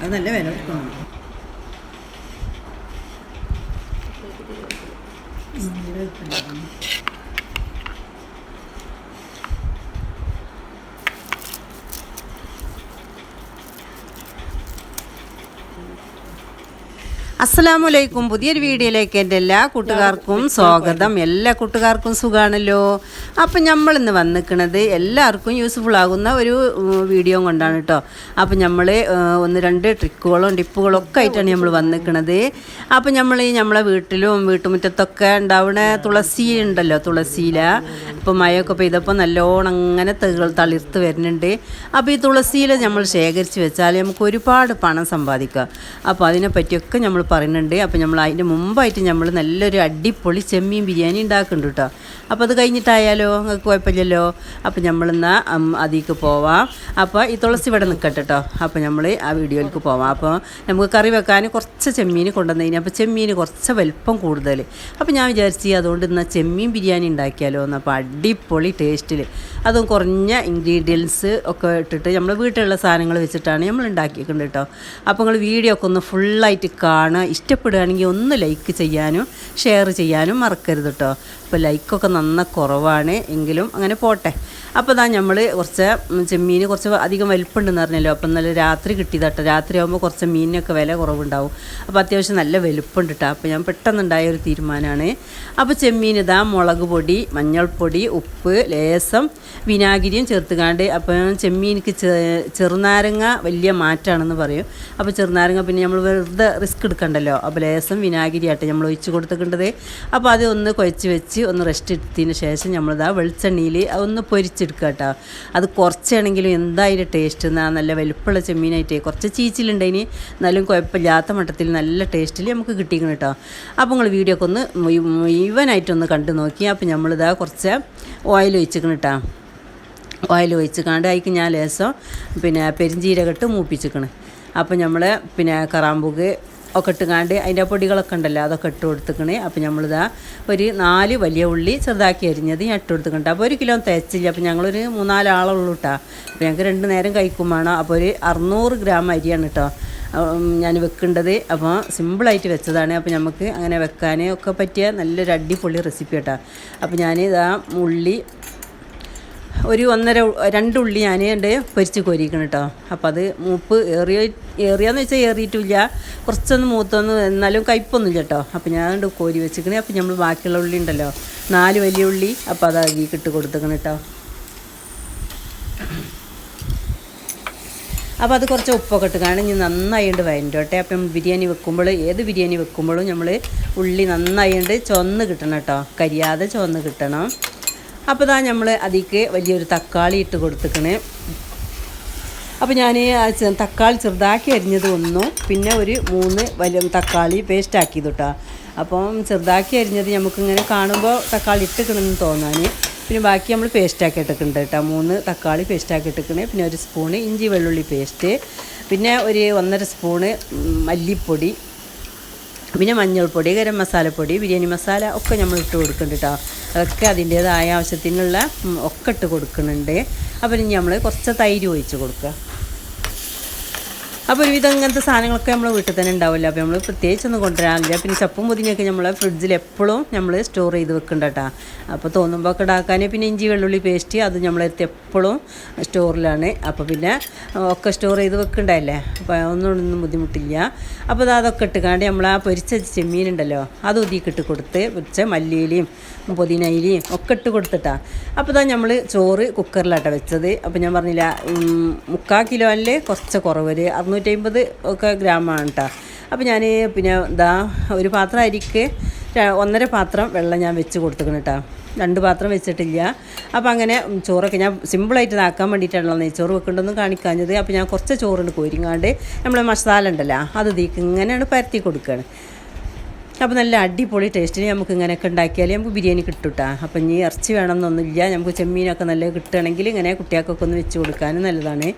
അത് നല്ല വില കൊടുക്കണം. നല്ല വലൈക്കും അസ്സലാമു അലൈക്കും പുതിയൊരു വീഡിയോയിലേക്ക് എന്റെ എല്ലാ കൂട്ടുകാർക്കും സ്വാഗതം. എല്ലാ കൂട്ടുകാർക്കും സുഖാണല്ലോ? അപ്പം നമ്മൾ ഇന്ന് വന്നിക്കണത് എല്ലാവർക്കും യൂസ്ഫുൾ ആകുന്ന ഒരു വീഡിയോ കൊണ്ടാണ് കേട്ടോ അപ്പം നമ്മൾ ഒന്ന് രണ്ട് ട്രിക്കുകളും ടിപ്പുകളും ഒക്കെ ആയിട്ടാണ് നമ്മൾ വന്നിക്കണത്. അപ്പം നമ്മൾ ഈ നമ്മളെ വീട്ടിലും വീട്ടുമുറ്റത്തൊക്കെ ഉണ്ടാവുന്ന തുളസി ഉണ്ടല്ലോ തുളസിയില. ഇപ്പം മഴയൊക്കെ പെയ്തപ്പോൾ നല്ലോണം അങ്ങനെ തെകൾ തളിർത്ത് വരുന്നുണ്ട്. അപ്പോൾ ഈ തുളസിയില നമ്മൾ ശേഖരിച്ച് വെച്ചാൽ നമുക്ക് ഒരുപാട് പണം സമ്പാദിക്കാം. അപ്പോൾ അതിനെപ്പറ്റിയൊക്കെ നമ്മൾ പറയുന്നുണ്ട്. അപ്പോൾ നമ്മൾ അതിന്റെ മുമ്പായിട്ട് നമ്മൾ നല്ലൊരു അടിപൊളി ചെമ്മീൻ ബിരിയാണി ഉണ്ടാക്കുന്നുണ്ട് കേട്ടോ. അപ്പോൾ അത് കഴിഞ്ഞിട്ടായാലോ? നിങ്ങൾക്ക് കുഴപ്പമില്ലല്ലോ? അപ്പോൾ നമ്മളിന്ന് അതിലേക്ക് പോവാം. അപ്പോൾ ഈ തുളസി ഇവിടെ നിൽക്കട്ടെ കേട്ടോ. അപ്പോൾ നമ്മൾ ആ വീഡിയോയിലേക്ക് പോവാം. അപ്പോൾ നമുക്ക് കറി വെക്കാൻ കുറച്ച് ചെമ്മീൻ കൊണ്ടുവന്നതിന് അപ്പോൾ ചെമ്മീൻ കുറച്ച് വലിപ്പം കൂടുതൽ. അപ്പോൾ ഞാൻ വിചാരിച്ചു അതുകൊണ്ട് ഇന്ന് ചെമ്മീൻ ബിരിയാണി ഉണ്ടാക്കിയാലോ എന്ന്. അപ്പോൾ അടിപൊളി ടേസ്റ്റിൽ അതും കുറഞ്ഞ ഇൻഗ്രീഡിയൻസ് ഒക്കെ ഇട്ടിട്ട് നമ്മൾ വീട്ടിലുള്ള സാധനങ്ങൾ വെച്ചിട്ടാണ് നമ്മൾ ഉണ്ടാക്കിയിട്ടുണ്ട് കേട്ടോ. അപ്പോൾ നിങ്ങൾ വീഡിയോ ഒക്കെ ഒന്ന് ഫുള്ളായിട്ട് കാണുക. ഇഷ്ടപ്പെടുകയാണെങ്കിൽ ഒന്ന് ലൈക്ക് ചെയ്യാനും ഷെയർ ചെയ്യാനും മറക്കരുത് കേട്ടോ അപ്പോൾ ലൈക്കൊക്കെ നന്ന കുറവാണ് എങ്കിലും അങ്ങനെ പോട്ടെ. അപ്പോൾ ഇതാ നമ്മൾ കുറച്ച് ചെമ്മീൻ കുറച്ച് അധികം വലിപ്പമുണ്ടെന്ന് പറഞ്ഞല്ലോ. അപ്പം നല്ല രാത്രി കിട്ടിയതാട്ടോ രാത്രി ആകുമ്പോൾ കുറച്ച് മീനിനൊക്കെ വില കുറവുണ്ടാവും. അപ്പോൾ അത്യാവശ്യം നല്ല വലുപ്പമുണ്ട് കേട്ടോ അപ്പോൾ ഞാൻ പെട്ടെന്നുണ്ടായ ഒരു തീരുമാനമാണ് അപ്പോൾ ചെമ്മീൻ ഇതാ മുളക് പൊടി മഞ്ഞൾപ്പൊടി ഉപ്പ് ലേസം വിനാഗിരിയും ചേർത്തുകാണ്ട് അപ്പോൾ ചെമ്മീനിക്ക് ചെറുനാരങ്ങ വലിയ മാറ്റാണെന്ന് പറയും. അപ്പോൾ ചെറുനാരങ്ങ പിന്നെ നമ്മൾ വെറുതെ റിസ്ക് എടുക്കണ്ടല്ലോ അപ്പോൾ ലേസം വിനാഗിരി ആട്ടെ നമ്മൾ ഒഴിച്ച് കൊടുത്തിട്ടുണ്ടത് അപ്പോൾ അത് ഒന്ന് കുഴച്ച് വെച്ച് ഒന്ന് റെസ്റ്റ് എടുത്തതിന് ശേഷം നമ്മളിതാ വെളിച്ചെണ്ണയിൽ ഒന്ന് പൊരിച്ചെടുക്കുക കേട്ടോ. അത് കുറച്ചാണെങ്കിലും എന്തായാലും ടേസ്റ്റ് എന്നാ നല്ല വലുപ്പമുള്ള ചെമ്മീനായിട്ട്. കുറച്ച് ചീച്ചിലുണ്ടതിന് എന്നാലും കുഴപ്പമില്ലാത്ത മട്ടത്തിൽ നല്ല ടേസ്റ്റിൽ നമുക്ക് കിട്ടിക്കണം കേട്ടോ. അപ്പോൾ നിങ്ങൾ വീഡിയോ ഒക്കെ ഒന്ന് മുഴുവനായിട്ടൊന്ന് കണ്ടു നോക്കി. അപ്പോൾ നമ്മളിതാ കുറച്ച് ഓയിൽ ഒഴിച്ചിക്കണം കേട്ടോ. ഓയിൽ ഒഴിച്ച് കണ്ട് അതിക്ക് ഞാൻ ലേസം പിന്നെ പെരിഞ്ചീരകട്ട് മൂപ്പിച്ചിക്കണം അപ്പോൾ നമ്മൾ പിന്നെ കറാമ്പുക് ഒക്കെ ഇട്ടുകാണ്ട് അതിന്റെ പൊടികളൊക്കെ ഉണ്ടല്ലോ അതൊക്കെ ഇട്ട് കൊടുത്തുക്കണേ. അപ്പോൾ നമ്മളിതാ ഒരു നാല് വലിയ ഉള്ളി ചെറുതാക്കി അരിഞ്ഞത് ഞാൻ ഇട്ട് കൊടുത്തിട്ടുണ്ട്. അപ്പോൾ ഒരു കിലോ തേച്ചില്ല. അപ്പോൾ ഞങ്ങളൊരു മൂന്നാലാളുള്ളൂ കേട്ടോ അപ്പോൾ ഞങ്ങൾക്ക് രണ്ട് നേരം കഴിക്കും വേണം. അപ്പോൾ ഒരു അറുന്നൂറ് ഗ്രാം അരിയാണ് കേട്ടോ ഞാൻ വെക്കേണ്ടത്. അപ്പോൾ സിമ്പിളായിട്ട് വെച്ചതാണ്. അപ്പോൾ നമുക്ക് അങ്ങനെ വെക്കാൻ ഒക്കെ പറ്റിയ നല്ലൊരു അടിപൊളി റെസിപ്പി കേട്ടോ അപ്പോൾ ഞാൻ ഇതാ ഉള്ളി ഒരു ഒന്നര ഉ- രണ്ട് ഉള്ളി ഞാൻ എന്റെ പൊരിച്ച് കോരിക്കണം കേട്ടോ അപ്പം അത് മൂപ്പ് ഏറിയ ഏറിയാന്ന് വെച്ചാൽ ഏറിയിട്ടില്ല. കുറച്ചൊന്ന് മൂത്തൊന്ന് എന്നാലും കയ്പൊന്നുമില്ല കേട്ടോ അപ്പം ഞാൻ ഉണ്ട് കോരി വെച്ചിക്കണേ. അപ്പം നമ്മൾ ബാക്കിയുള്ള ഉള്ളി ഉണ്ടല്ലോ. നാല് വലിയ ഉള്ളി. അപ്പം അത് അതിലേക്ക് ഇട്ട് കൊടുത്തേക്കണം കേട്ടോ അപ്പോൾ അത് കുറച്ച് ഉപ്പൊക്കെ ഇട്ട് കാണും ഇനി നന്നായിട്ട് വയന്റോട്ടെ അപ്പം ബിരിയാണി വെക്കുമ്പോൾ ഏത് ബിരിയാണി വെക്കുമ്പോഴും നമ്മൾ ഉള്ളി നന്നായി നന്നായിട്ട് ചുവന്ന് കിട്ടണം കേട്ടോ കരിയാതെ ചുവന്ന് കിട്ടണം. അപ്പോൾ ഇതാ നമ്മൾ അതിക്ക് വലിയൊരു തക്കാളി ഇട്ട് കൊടുത്തിക്കണേ. അപ്പോൾ ഞാൻ തക്കാളി ചെറുതാക്കി അരിഞ്ഞത് ഒന്നു പിന്നെ ഒരു മൂന്ന് വലിയ തക്കാളി പേസ്റ്റ് ആക്കിയത് കേട്ടോ അപ്പം ചെറുതാക്കി അരിഞ്ഞത് നമുക്കിങ്ങനെ കാണുമ്പോൾ തക്കാളി ഇട്ടിക്കണമെന്ന് തോന്നാൻ പിന്നെ ബാക്കി നമ്മൾ പേസ്റ്റാക്കി ഇട്ടിട്ടുണ്ട് കേട്ടോ മൂന്ന് തക്കാളി പേസ്റ്റാക്കി ഇട്ടിക്കണേ പിന്നെ ഒരു സ്പൂണ് ഇഞ്ചി വെള്ളുള്ളി പേസ്റ്റ് പിന്നെ ഒരു ഒന്നര സ്പൂണ് മല്ലിപ്പൊടി. പിന്നെ മഞ്ഞൾപ്പൊടി ഗരം മസാലപ്പൊടി ബിരിയാണി മസാല ഒക്കെ നമ്മൾ ഇട്ട് കൊടുക്കുന്നുണ്ട് കേട്ടോ അതൊക്കെ അതിന്റേതായ ആവശ്യത്തിനുള്ള ഒക്കെ ഇട്ട് കൊടുക്കുന്നുണ്ട്. അപ്പോൾ ഇനി നമ്മൾ കുറച്ച് തൈര് ഒഴിച്ച് കൊടുക്കുക. അപ്പോൾ ഒരുവിധം ഇങ്ങനത്തെ സാധനങ്ങളൊക്കെ നമ്മൾ വീട്ടിൽ തന്നെ ഉണ്ടാവില്ല അപ്പോൾ നമ്മൾ പ്രത്യേകിച്ചൊന്നും കൊണ്ടുവരാനില്ല പിന്നെ ചപ്പും പുതിനൊക്കെ നമ്മൾ ഫ്രിഡ്ജിൽ എപ്പോഴും നമ്മൾ സ്റ്റോർ ചെയ്ത് വെക്കണ്ട കേട്ടോ അപ്പോൾ തോന്നുമ്പോൾ ഒക്കെ ഉണ്ടാക്കാൻ പിന്നെ ഇഞ്ചി വെള്ളുള്ളി പേസ്റ്റ് അത് നമ്മൾ എപ്പോഴും സ്റ്റോറിലാണ്. അപ്പോൾ പിന്നെ ഒക്കെ സ്റ്റോർ ചെയ്ത് വെക്കണ്ടല്ലേ? അപ്പോൾ ഒന്നും ബുദ്ധിമുട്ടില്ല. അപ്പോൾ അത് അതൊക്കെ ഇട്ടുകാണ്ട് നമ്മൾ ആ പൊരിച്ച ചെമ്മീനുണ്ടല്ലോ അത് ഒതുക്കിട്ട് കൊടുത്ത് പൊരിച്ച മല്ലിയിലയും പുതിനയിലയും ഒക്കെ ഇട്ട് കൊടുത്തിട്ടാ. അപ്പോൾ ഇതാ നമ്മൾ ചോറ് കുക്കറിലാട്ടോ വെച്ചത്. അപ്പോൾ ഞാൻ പറഞ്ഞില്ല മുക്കാൽ കിലോ അല്ലേ കുറച്ച് കുറവ് ഒരു അറുന്നൂറ്റമ്പത് ഒക്കെ ഗ്രാമാണ് കേട്ടോ അപ്പോൾ ഞാൻ പിന്നെ എന്താ ഒരു പാത്രം അരിക്ക് ഒന്നര പാത്രം വെള്ളം ഞാൻ വെച്ച് കൊടുത്തിക്കണം കേട്ടോ. രണ്ട് പാത്രം വെച്ചിട്ടില്ല. അപ്പോൾ അങ്ങനെ ചോറൊക്കെ ഞാൻ സിമ്പിളായിട്ട് ഇതാക്കാൻ വേണ്ടിയിട്ടാണല്ലോ നെയ്ച്ചോറ് വെക്കേണ്ടതൊന്നും കാണിക്കാഞ്ഞത്. അപ്പോൾ ഞാൻ കുറച്ച് ചോറുണ്ട് കോരിങ്ങാണ്ട് നമ്മൾ മസാല ഉണ്ടല്ലോ അത് തീക്ക് ഇങ്ങനെയാണ് പരത്തി കൊടുക്കുകയാണ് അപ്പോൾ നല്ല അടിപൊളി ടേസ്റ്റിന് നമുക്ക് ഇങ്ങനെയൊക്കെ ഉണ്ടാക്കിയാൽ നമുക്ക് ബിരിയാണി കിട്ടും കേട്ടോ അപ്പം ഇനി ഇറച്ചി വേണമെന്നൊന്നുമില്ല. നമുക്ക് ചെമ്മീനൊക്കെ നല്ല കിട്ടുകയാണെങ്കിൽ ഇങ്ങനെ കുട്ടികൾക്കൊക്കെ ഒന്ന് വെച്ച് കൊടുക്കാനും നല്ലതാണ്.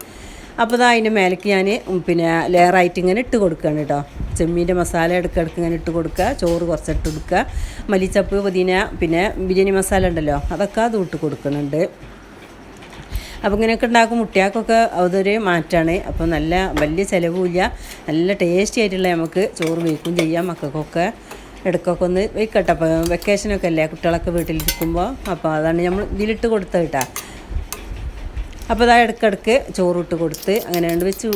അപ്പോൾ ഇതാ അതിന്റെ മേലേക്ക് ഞാൻ പിന്നെ ലെയറായിട്ട് ഇങ്ങനെ ഇട്ട് കൊടുക്കുകയാണ് കേട്ടോ ചെമ്മീന്റെ മസാല ഇടയ്ക്കിടയ്ക്ക് ഇങ്ങനെ ഇട്ട് കൊടുക്കുക. ചോറ് കുറച്ചിട്ട് കൊടുക്കുക. മല്ലിച്ചപ്പ് പുതിന പിന്നെ ബിരിയാണി മസാല ഉണ്ടല്ലോ അതൊക്കെ അത് ഇട്ട് കൊടുക്കുന്നുണ്ട്. അപ്പോൾ ഇങ്ങനെയൊക്കെ ഉണ്ടാക്കും. മുട്ടിയാക്കൊക്കെ അതൊരു മാറ്റമാണ് അപ്പോൾ നല്ല വലിയ ചിലവുമില്ല. നല്ല ടേസ്റ്റി ആയിട്ടുള്ള നമുക്ക് ചോറ് വയ്ക്കും ചെയ്യാം മക്കൾക്കൊക്കെ. ഇടയ്ക്കൊക്കെ ഒന്ന് വെക്കട്ടെ അപ്പോൾ വെക്കേഷനൊക്കെ അല്ലേ? കുട്ടികളൊക്കെ വീട്ടിലിരിക്കുമ്പോൾ അപ്പോൾ അതാണ് നമ്മൾ ഇതിലിട്ട് കൊടുത്തത് കേട്ടോ അപ്പോൾ അതാ ഇടയ്ക്കിടയ്ക്ക് ചോറിട്ട് കൊടുത്ത് അങ്ങനെ കണ്ട് വെച്ച്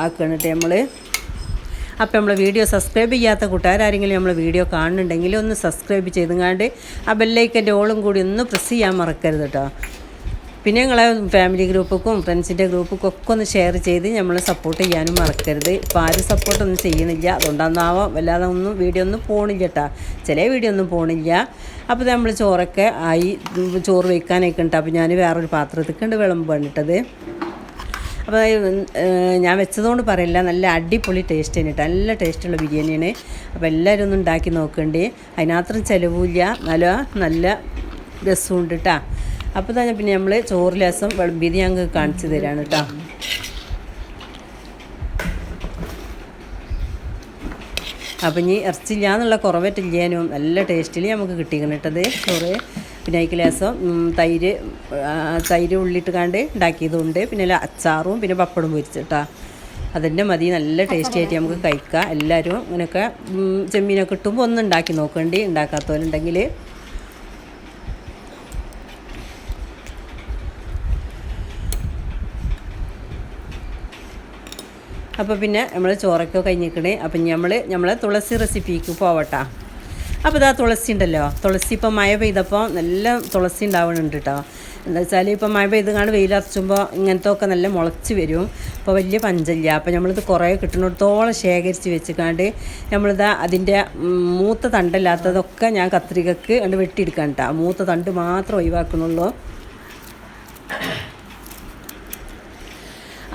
ആക്കുകയാണ് കേട്ടോ നമ്മൾ അപ്പോൾ നമ്മൾ വീഡിയോ സബ്സ്ക്രൈബ് ചെയ്യാത്ത കൂട്ടുകാരെങ്കിലും നമ്മൾ വീഡിയോ കാണുന്നുണ്ടെങ്കിൽ ഒന്ന് സബ്സ്ക്രൈബ് ചെയ്തുങ്ങാണ്ട് ആ ബെല്ലൈക്കന്റെ ഓളും കൂടി ഒന്ന് പ്രസ് ചെയ്യാൻ മറക്കരുത് കേട്ടോ. പിന്നെ ഞങ്ങളെ ഫാമിലി ഗ്രൂപ്പുക്കും ഫ്രണ്ട്സിന്റെ ഗ്രൂപ്പുക്കും ഒക്കെ ഒന്ന് ഷെയർ ചെയ്ത് നമ്മൾ സപ്പോർട്ട് ചെയ്യാനും മറക്കരുത്. ഇപ്പോൾ ആരും സപ്പോർട്ടൊന്നും ചെയ്യുന്നില്ല. അതുകൊണ്ടാന്നാവാം വല്ലാതെ ഒന്നും വീഡിയോ ഒന്നും പോകണില്ല കേട്ടോ ചില വീഡിയോ ഒന്നും പോകണില്ല അപ്പോൾ നമ്മൾ ചോറൊക്കെ ആയി ചോറ് വയ്ക്കാനൊക്കെ ഉണ്ട് അപ്പോൾ ഞാൻ വേറൊരു പാത്രത്തിൽ ഉണ്ട് വിളമ്പ് വേണ്ടിട്ടത് അപ്പോൾ ഞാൻ വെച്ചതുകൊണ്ട് പറയില്ല. നല്ല അടിപൊളി ടേസ്റ്റ് തന്നെ കേട്ടോ നല്ല ടേസ്റ്റുള്ള ബിരിയാണിയാണ് അപ്പോൾ എല്ലാവരും ഒന്ന് ഉണ്ടാക്കി നോക്കണ്ടേ. അതിനാത്രം ചിലവില്ല. നല്ല നല്ല രസമുണ്ട് കേട്ടോ അപ്പോൾ തന്നെ പിന്നെ നമ്മൾ ചോറ് രസം വിളമ്പിയത് ഞങ്ങൾക്ക് കാണിച്ചു തരാണ് കേട്ടോ അപ്പം ഇനി ഇറച്ചില്ല എന്നുള്ള കുറവറ്റില്ലാനും നല്ല ടേസ്റ്റിൽ നമുക്ക് കിട്ടിക്കണം കേട്ടത് ചോറ്. പിന്നെ അതിക്ക് ലേസം തൈര് തൈര് ഉള്ളിട്ട് കാണ്ട് ഉണ്ടാക്കിയതുണ്ട് പിന്നെ അച്ചാറും പിന്നെ പപ്പടും പൊരിച്ചിട്ടാ അതിന്റെ മതി നല്ല ടേസ്റ്റി ആയിട്ട് നമുക്ക് കഴിക്കാം. എല്ലാവരും ഇങ്ങനെയൊക്കെ ചെമ്മീനൊക്കെ കിട്ടുമ്പോൾ ഒന്ന് ഉണ്ടാക്കി നോക്കണ്ടി. ഉണ്ടാക്കാത്തവരുണ്ടെങ്കിൽ അപ്പോൾ പിന്നെ നമ്മൾ ചോറൊക്കെ കഴിഞ്ഞിക്കണേ അപ്പം നമ്മൾ നമ്മളെ തുളസി റെസിപ്പിക്ക് പോവട്ടാ. അപ്പോൾ ഇതാ തുളസി ഉണ്ടല്ലോ. തുളസി ഇപ്പം മഴ പെയ്തപ്പോൾ നല്ല തുളസി ഉണ്ടാവുന്നുണ്ട് കേട്ടോ എന്താ വെച്ചാൽ ഇപ്പം മഴ പെയ്ത് കാണും വെയിലറച്ചുമ്പോൾ ഇങ്ങനത്തെ ഒക്കെ നല്ല മുളച്ച് വരും. അപ്പോൾ വലിയ പഞ്ചല്ല. അപ്പോൾ നമ്മളിത് കുറേ കിട്ടുന്നിടത്തോളം ശേഖരിച്ച് വെച്ചിക്കാണ്ട് നമ്മളിത് അതിന്റെ മൂത്ത തണ്ടല്ലാത്തതൊക്കെ ഞാൻ കത്രികക്ക് കണ്ട് വെട്ടിയെടുക്കാൻ കേട്ടോ മൂത്ത തണ്ട് മാത്രം ഒഴിവാക്കണുള്ളൂ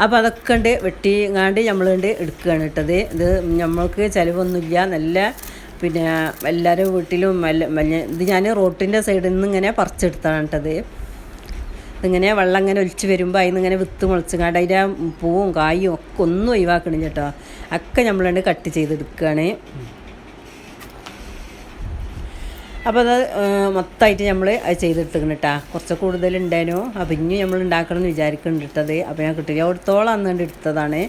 അപ്പോൾ അതൊക്കെ ഉണ്ട് വെട്ടിങ്ങാണ്ട് നമ്മളുണ്ട് എടുക്കുകയാണ് ഇട്ടത് ഇത്. നമ്മൾക്ക് ചിലവൊന്നുമില്ല. നല്ല പിന്നെ എല്ലാവരും വീട്ടിലും ഇത് ഞാൻ റോട്ടിന്റെ സൈഡിൽ നിന്ന് ഇങ്ങനെ പറിച്ചെടുത്താണ് ഇട്ടത് ഇങ്ങനെ വെള്ളം ഇങ്ങനെ ഒലിച്ച് വരുമ്പോൾ അതിൽ നിന്ന് ഇങ്ങനെ വിത്ത് മുളച്ചുങ്ങാണ്ട് അതിന്റെ പൂവും കായും ഒക്കെ ഒന്നും ഒഴിവാക്കണം കേട്ടോ. ഒക്കെ നമ്മളുണ്ട് കട്ട് ചെയ്തെടുക്കുകയാണ് അപ്പോൾ അത് മൊത്തമായിട്ട് നമ്മൾ അത് ചെയ്തെടുത്തിക്കണം കേട്ടോ കുറച്ച് കൂടുതൽ ഉണ്ടായിരുന്നു അപ്പോൾ ഇനി നമ്മൾ ഉണ്ടാക്കണം എന്ന് വിചാരിക്കുന്നുണ്ട് ഇട്ടത് അപ്പോൾ ഞാൻ കിട്ടില്ല അവിടത്തോളം അന്നുകൊണ്ട് എടുത്തതാണ്.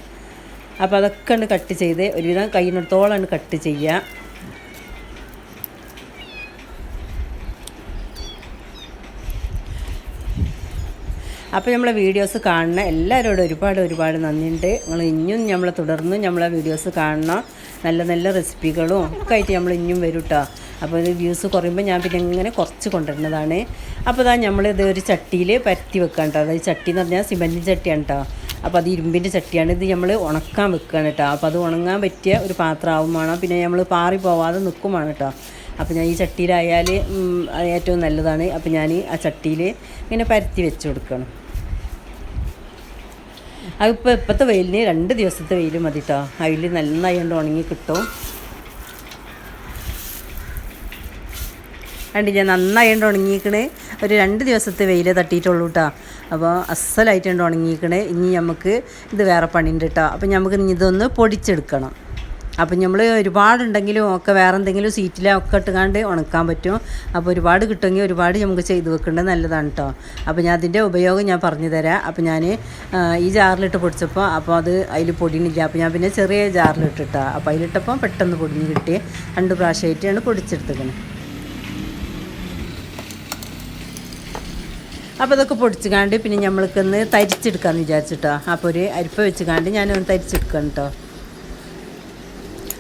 അപ്പോൾ അതൊക്കെ ഉണ്ട് കട്ട് ചെയ്ത് ഒരുവിധം കയ്യിനടുത്തോളമാണ് കട്ട് ചെയ്യുക അപ്പോൾ നമ്മളെ വീഡിയോസ് കാണുന്ന എല്ലാവരോടും ഒരുപാട് ഒരുപാട് നന്ദിയുണ്ട് നിങ്ങൾ ഇനിയും നമ്മളെ തുടർന്നും നമ്മളെ വീഡിയോസ് കാണണം. നല്ല നല്ല റെസിപ്പികളും ഒക്കെ ആയിട്ട് നമ്മൾ ഇനിയും വരും കേട്ടോ അപ്പോൾ ഇത് വ്യൂസ് കുറയുമ്പോൾ ഞാൻ പിന്നെ ഇങ്ങനെ കുറച്ച് കൊണ്ടുവരുന്നതാണ്. അപ്പോൾ ഇതാ നമ്മളിത് ഒരു ചട്ടിയിൽ പരത്തി വെക്കാൻ കേട്ടോ അതായത് ചട്ടി എന്ന് പറഞ്ഞാൽ സിമന്റിൻ ചട്ടിയാണ് കേട്ടോ അപ്പോൾ അത് ഇരുമ്പിന്റെ ചട്ടിയാണ്. ഇത് നമ്മൾ ഉണക്കാൻ വെക്കുകയാണ് കേട്ടോ അപ്പോൾ അത് ഉണങ്ങാൻ പറ്റിയ ഒരു പാത്രമാവും വേണം. പിന്നെ നമ്മൾ പാറി പോവാതെ നിൽക്കുമാണ് കേട്ടോ അപ്പോൾ ഞാൻ ഈ ചട്ടിയിലായാൽ ഏറ്റവും നല്ലതാണ്. അപ്പോൾ ഞാൻ ആ ചട്ടിയിൽ ഇങ്ങനെ പരത്തി വെച്ച് കൊടുക്കണം. അതിപ്പോൾ ഇപ്പോഴത്തെ വെയിലിന് രണ്ട് ദിവസത്തെ വെയിൽ മതി കേട്ടോ അതിൽ നന്നായി ഉണങ്ങി കിട്ടും. കണ്ടില്ലേ ഞാൻ നന്നായിട്ട് ഉണങ്ങിയിക്കണേ ഒരു രണ്ട് ദിവസത്തെ വെയിൽ തട്ടിയിട്ടുള്ളൂ കേട്ടോ അപ്പോൾ അസലായിട്ടുണ്ട് ഉണങ്ങിയിക്കണേ ഇനി നമുക്ക് ഇത് വേറെ പണിയുണ്ട് കേട്ടോ അപ്പോൾ നമുക്ക് ഇതൊന്ന് പൊടിച്ചെടുക്കണം. അപ്പം നമ്മൾ ഒരുപാടുണ്ടെങ്കിലും ഒക്കെ വേറെ എന്തെങ്കിലും സീറ്റിലൊക്കെ ഇട്ടുകാണ്ട് ഉണക്കാൻ പറ്റും. അപ്പോൾ ഒരുപാട് കിട്ടുമെങ്കിൽ ഒരുപാട് നമുക്ക് ചെയ്ത് വെക്കേണ്ടത് നല്ലതാണ് കേട്ടോ അപ്പോൾ ഞാൻ അതിന്റെ ഉപയോഗം ഞാൻ പറഞ്ഞു തരാം. അപ്പോൾ ഞാൻ ഈ ജാറിലിട്ട് പൊടിച്ചപ്പോൾ അപ്പോൾ അത് അതിൽ പൊടിയണില്ല. അപ്പോൾ ഞാൻ പിന്നെ ചെറിയ ജാറിലിട്ടിട്ടാണ് അപ്പോൾ അതിലിട്ടപ്പോൾ പെട്ടെന്ന് പൊടിഞ്ഞ് കിട്ടി. രണ്ട് പ്രാവശ്യമായിട്ടാണ് പൊടിച്ചെടുത്തേക്കണത് അപ്പോൾ ഇതൊക്കെ പൊടിച്ചുകാണ്ട് പിന്നെ നമ്മൾക്കൊന്ന് തരിച്ചെടുക്കാമെന്ന് വിചാരിച്ചിട്ടോ. അപ്പോൾ ഒരു അരിപ്പ വെച്ചുകാണ്ട് ഞാനൊന്ന് തരിച്ചെടുക്കണം കേട്ടോ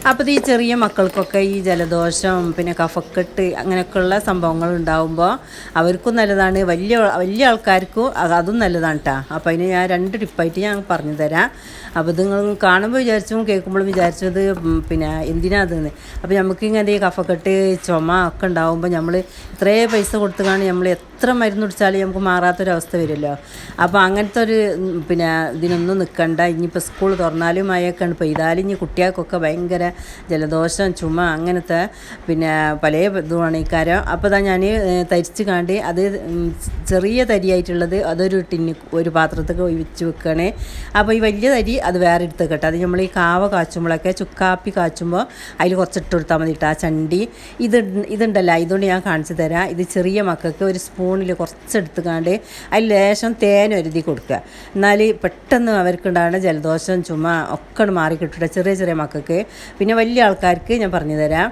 അപ്പോൾ ഈ ചെറിയ മക്കൾക്കൊക്കെ ഈ ജലദോഷം പിന്നെ കഫക്കെട്ട് അങ്ങനെയൊക്കെയുള്ള സംഭവങ്ങൾ ഉണ്ടാകുമ്പോൾ അവർക്കും നല്ലതാണ്. വലിയ വലിയ ആൾക്കാർക്കും അത് നല്ലതാണ് കേട്ടോ അപ്പോൾ അതിന് ഞാൻ രണ്ട് ടിപ്പായിട്ട് ഞാൻ പറഞ്ഞു തരാം. അപ്പോൾ ഇത് നിങ്ങൾ കാണുമ്പോൾ വിചാരിച്ചും കേൾക്കുമ്പോഴും വിചാരിച്ചത് പിന്നെ എന്തിനാ അതെന്ന്. അപ്പോൾ നമുക്ക് ഇങ്ങനെ ഈ കഫക്കെട്ട് ചുമ ഒക്കെ ഉണ്ടാകുമ്പോൾ നമ്മൾ ഇത്രേ പൈസ കൊടുത്തുകാണ് നമ്മൾ എത്ര മരുന്ന് കുടിച്ചാലും നമുക്ക് മാറാത്തൊരവസ്ഥ വരുമല്ലോ. അപ്പോൾ അങ്ങനത്തെ ഒരു പിന്നെ ഇതിനൊന്നും നിൽക്കണ്ട ഇനിയിപ്പോൾ സ്കൂൾ തുറന്നാലും മഴയൊക്കെയാണ് പെയ്താലും ഇനി കുട്ടികൾക്കൊക്കെ ഭയങ്കര ജലദോഷം ചുമ അങ്ങനത്തെ പിന്നെ പല ഇതുമാണ് ഈ കരം അപ്പോൾ തന്നെ ഞാൻ തരിച്ച് കാണ്ട് അത് ചെറിയ തരിയായിട്ടുള്ളത് അതൊരു ടിന്നി ഒരു പാത്രത്തൊക്കെ ഒഴിച്ച് വെക്കണേ. അപ്പോൾ ഈ വലിയ തരി അത് വേറെ എടുത്ത് വെക്കട്ടെ അത് നമ്മൾ ഈ കാവ കാച്ചുമ്പോഴൊക്കെ ചുക്കാപ്പി കാച്ചുമ്പോൾ അതിൽ കുറച്ചിട്ട് കൊടുത്താൽ മതി കേട്ടോ. ആ ചണ്ടി. ഇത് ഇതുണ്ടല്ലോ. ഇതുകൊണ്ട് ഞാൻ കാണിച്ചു തരാം. ഇത് ചെറിയ മക്കൾക്ക് ഒരു സ്പൂണിൽ കുറച്ചെടുത്ത് കാണ്ട് അതിൽ ലേശം തേൻ ഒരുതി കൊടുക്കുക. എന്നാൽ പെട്ടെന്ന് അവർക്കുണ്ടാകുന്ന ജലദോഷം ചുമ ഒക്കെ മാറി കിട്ടട്ടെ ചെറിയ ചെറിയ മക്കൾക്ക്. പിന്നെ വലിയ ആൾക്കാർക്ക് ഞാൻ പറഞ്ഞു തരാം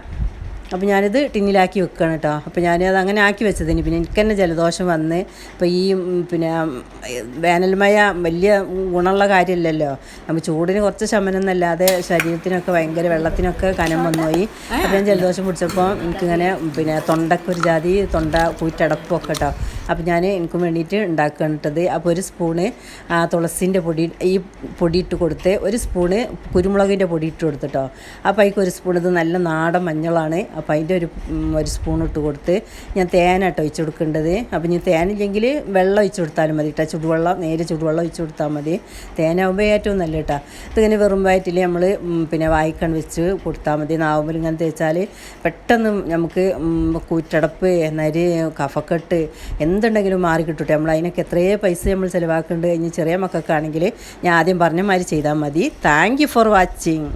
അപ്പോൾ ഞാനിത് ടിന്നിലാക്കി വെക്കുകയാണ് കേട്ടോ അപ്പോൾ ഞാനത് അങ്ങനെ ആക്കി വെച്ചതിന് പിന്നെ എനിക്ക് തന്നെ ജലദോഷം വന്ന് ഇപ്പോൾ ഈ പിന്നെ വേനൽമയ വലിയ ഗുണമുള്ള കാര്യമില്ലല്ലോ. നമ്മൾ ചൂടിന് കുറച്ച് ശമനം എന്നല്ലാതെ ശരീരത്തിനൊക്കെ ഭയങ്കര വെള്ളത്തിനൊക്കെ കനം വന്നുപോയി. അപ്പോൾ ഞാൻ ജലദോഷം പിടിച്ചപ്പോൾ എനിക്കിങ്ങനെ പിന്നെ തൊണ്ടക്കൊരു ജാതി തൊണ്ട കൂറ്റടപ്പൊക്കെ കേട്ടോ അപ്പോൾ ഞാൻ എനിക്ക് വേണ്ടിയിട്ട് ഉണ്ടാക്കേണ്ടത് അപ്പോൾ ഒരു സ്പൂണ് തുളസിന്റെ പൊടി ഈ പൊടി ഇട്ട് കൊടുത്ത് ഒരു സ്പൂണ് കുരുമുളകിന്റെ പൊടി ഇട്ട് കൊടുത്തിട്ടോ അപ്പോൾ അതിക്ക് ഒരു സ്പൂൺ ഇത് നല്ല നാടൻ മഞ്ഞളാണ്. അപ്പോൾ അതിന്റെ ഒരു ഒരു സ്പൂൺ ഇട്ട് കൊടുത്ത് ഞാൻ തേനാട്ടോ ഒഴിച്ചു കൊടുക്കേണ്ടത്. അപ്പോൾ ഇനി തേനില്ലെങ്കിൽ വെള്ളം ഒഴിച്ചു കൊടുത്താലും മതി കേട്ടോ ചുടുവെള്ളം നേരെ ചുടുവെള്ളം ഒഴിച്ചു കൊടുത്താൽ മതി. തേനാവുമ്പോൾ ഏറ്റവും നല്ല കേട്ടോ ഇതിങ്ങനെ വെറും വയറ്റിൽ നമ്മൾ പിന്നെ വായിക്കാൻ വെച്ച് കൊടുത്താൽ മതി. നാവുമ്പോൾ ഇങ്ങനെ തേച്ചാൽ പെട്ടെന്ന് നമുക്ക് കൂറ്റടപ്പ് നരി കഫക്കെട്ട് എന്തുണ്ടെങ്കിലും മാറി കിട്ടട്ടെ. നമ്മൾ അതിനൊക്കെ എത്രയോ പൈസ നമ്മൾ ചിലവാക്കുന്നുണ്ട് കഴിഞ്ഞ് ചെറിയ മക്കൾക്കാണെങ്കിൽ ഞാൻ ആദ്യം പറഞ്ഞ മാതിരി ചെയ്താൽ മതി. Thank for watching